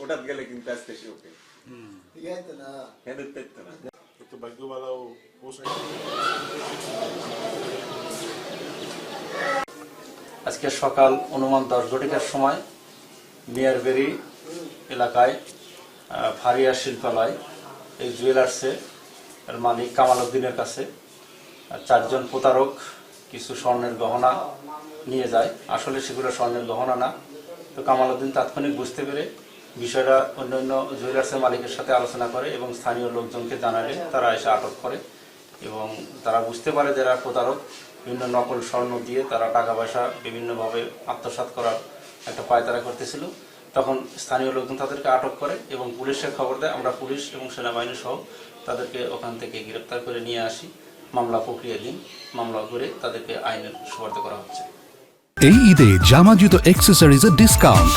ওটাত গেলে কিন্তু আজকে সে ওকে। ইয়াইতো না না একটু ভাগ্যবালাও আজকে সকাল অনুমান দশ ঘটিকার সময় মিয়ারবেরি এলাকায় আহ, ফারিয়া শিল্পালয় এই জুয়েলার্সে এর মালিক কামাল উদ্দিনের কাছে চারজন প্রতারক, কিছু স্বর্ণের গহনা নিয়ে যায়। আসলে সেগুলো স্বর্ণের গহনা না। তো কামাল উদ্দিন তাৎক্ষণিক বুঝতে পেরে বিষয়টা অন্যান্য জুয়েলার্সের মালিকের সাথে আলোচনা করে এবং স্থানীয় লোকজনকে জানালে তারা এসে আটক করে এবং তারা বুঝতে পারে যারা প্রতারক। বিভিন্ন নকল স্বর্ণ দিয়ে তারা টাকা পয়সা বিভিন্নভাবে আত্মসাৎ করার একটা পায়তারা করতেছিল। তখন স্থানীয় লোকজন তাদেরকে আটক করে এবং পুলিশে খবর দেয়। আমরা পুলিশ এবং সেনাবাহিনী সহ তাদেরকে ওখান থেকে গ্রেপ্তার করে নিয়ে আসি। মামলা প্রক্রিয়া দিন মামলা করে তাদেরকে আইনের সুপারিত করা হচ্ছে। এই ঈদে জামা জুতো অ্যাক্সেসরিজের ডিসকাউন্ট